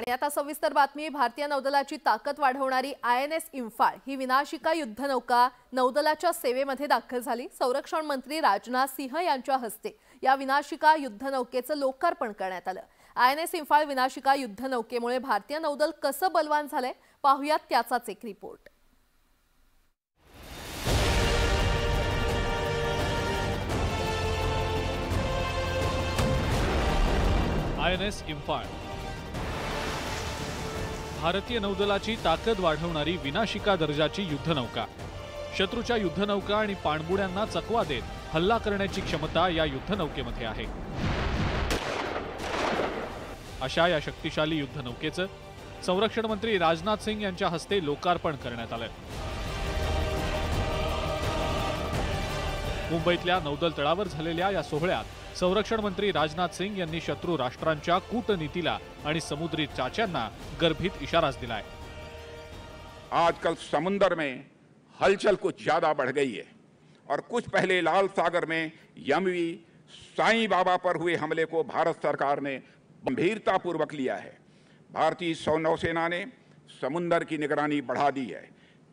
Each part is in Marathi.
आणि आता सविस्तर बातमी भारतीय नौदलाची ताकद वाढवणारी आय एन एस इम्फाळ ही विनाशिका युद्धनौका नौदलाच्या सेवेमध्ये दाखल झाली. संरक्षण मंत्री राजनाथ सिंह यांच्या हस्ते या विनाशिका युद्धनौकेचं लोकार्पण करण्यात आलं. आय एन एस इम्फाळ विनाशिका युद्धनौकेमुळे भारतीय नौदल कसं बलवान झालंय? पाहुयात त्याचाच एक report. I N S Imphal भारतीय नौदलाची ताकद वाढवणारी विनाशिका दर्जाची युद्धनौका. शत्रूच्या युद्धनौका आणि पाणबुड्यांना चकवा देत हल्ला करण्याची क्षमता या युद्धनौकेमध्ये आहे. अशा या शक्तिशाली युद्धनौकेचं संरक्षण मंत्री राजनाथ सिंग यांच्या हस्ते लोकार्पण करण्यात आलं. मुंबईतल्या नौदल तळावर झालेल्या या सोहळ्यात संरक्षण मंत्री राजनाथ सिंग यांनी शत्रू राष्ट्रांच्या कूटनीतीला आणि समुद्री चाच्यांना गर्भित इशाराच दिलाय. आजकल समुंदर में हलचल कुछ ज़्यादा बढ़ गई है और कुछ पहले लाल सागर में यमवी साईं बाबा पर हुए हमले को भारत सरकार ने गंभीरता पूर्वक लिया है। भारतीय सौ नौसेना ने समुंदर की निगरानी बढ़ा दी है।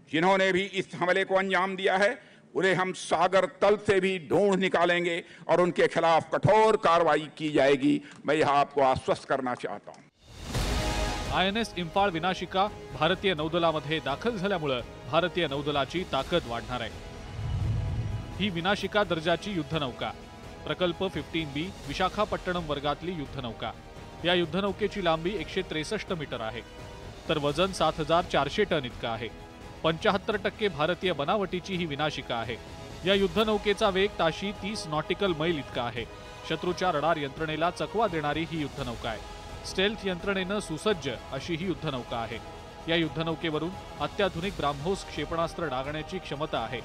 जिन्होंने भी इस हमले को अंजाम दिया है उन्हें हम सागर तल से भी ढूंढ निकालेंगे और उनके खिलाफ कठोर कार्रवाई की जाएगी। मैं यह आपको आश्वस्त करना चाहता हूँ। आय एन विनाशिका भारतीय नौदलामध्ये दाखल झाल्यामुळं भारतीय नौदलाची ताकद वाढणार ही विनाशिका दर्जाची युद्धनौका. प्रकल्प फिफ्टीन बी विशाखापट्टणम वर्गातली युद्धनौका. या युद्धनौकेची लांबी एकशे त्रेसष्ट मीटर आहे. तर वज़न सात हज़ार चारशे टन इतकं आहे. पंचाहत्तर टक्के भारतीय बनावटीची ही विनाशिका आहे. या युद्धनौकेचा वेग ताशी तीस नॉटिकल मैल इतका आहे. शत्रूच्या रडार यंत्रणेला चकवा देणारी ही युद्धनौका आहे. स्टेल्थ यंत्रणेनं सुसज्ज अशी ही युद्धनौका आहे. या युद्धनौकेवरून अत्याधुनिक ब्राह्मोस क्षेपणास्त्र डागण्याची क्षमता आहे.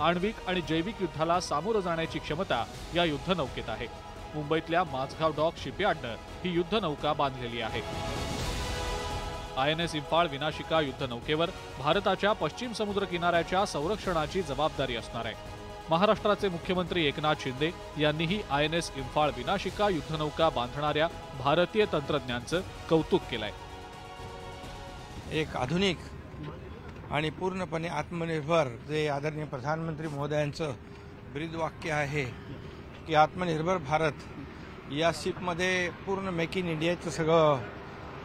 आण्विक आणि जैविक युद्धाला सामोरं जाण्याची क्षमता या युद्धनौकेत आहे. मुंबईतल्या माझगाव डॉक शिपयार्डनं ही युद्धनौका बांधलेली आहे. आय एन एस इम्फाळ विनाशिका युद्धनौकेवर भारताच्या पश्चिम समुद्र किनाऱ्याच्या संरक्षणाची जबाबदारी असणार आहे. महाराष्ट्राचे मुख्यमंत्री एकनाथ शिंदे यांनीही आय एन एस इम्फाळ विनाशिका युद्धनौका बांधणाऱ्या भारतीय तंत्रज्ञांचं कौतुक केलंय. एक आधुनिक आणि पूर्णपणे आत्मनिर्भर जे आदरणीय प्रधानमंत्री महोदयांचं ब्रीदवाक्य आहे की आत्मनिर्भर भारत या शिपमध्ये पूर्ण मेक इन इंडियाचं सगळं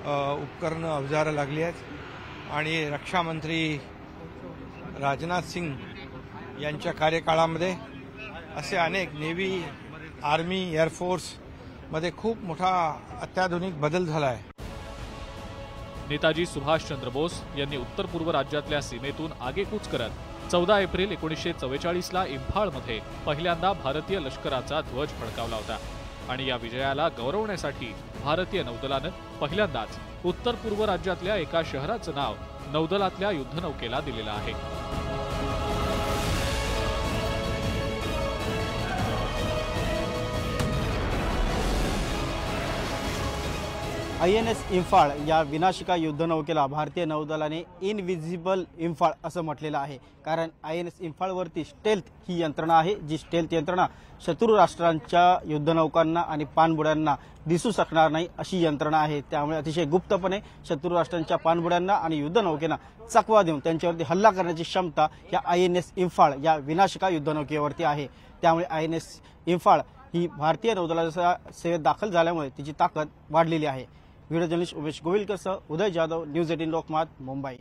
उपकरणं अवजारं लागली आहेत. आणि रक्षामंत्री राजनाथ सिंग यांच्या कार्यकाळामध्ये असे अनेक नेव्ही आर्मी एअरफोर्समध्ये खूप मोठा अत्याधुनिक बदल झाला आहे नेताजी सुभाषचंद्र बोस यांनी उत्तर पूर्व राज्यातल्या सीमेतून आगेकूच करत चौदा एप्रिल एकोणीसशे चव्वेचाळीसला इम्फाळमध्ये पहिल्यांदा भारतीय लष्कराचा ध्वज फडकावला होता. आणि या विजयाला गौरवण्यासाठी भारतीय नौदलानं पहिल्यांदाच उत्तर पूर्व राज्यातल्या एका शहराचं नाव नौदलातल्या युद्धनौकेला दिलेलं आहे. आय एन एस इम्फाळ या विनाशिका युद्धनौकेला भारतीय नौदलाने इनविजिबल इम्फाळ असं म्हटलेलं आहे. कारण आय एन एस इम्फाळवरती स्टेल्थ ही यंत्रणा आहे जी स्टेल्थ यंत्रणा शत्रू राष्ट्रांच्या युद्धनौकांना आणि पाणबुड्यांना दिसू शकणार नाही अशी यंत्रणा आहे. त्यामुळे अतिशय गुप्तपणे शत्रू राष्ट्रांच्या पाणबुड्यांना आणि युद्धनौकेना चकवा देऊन त्यांच्यावरती हल्ला करण्याची क्षमता या आय एन एस इम्फाळ या विनाशिका युद्धनौकेवरती आहे. त्यामुळे आय एन एस इम्फाळ ही भारतीय नौदलाच्या सेवेत दाखल झाल्यामुळे तिची ताकद वाढलेली आहे. व्हिडिओ जर्नलिस्ट उमेश गोविलकरसह उदय जाधव न्यूज एटीन लोकमत मुंबई।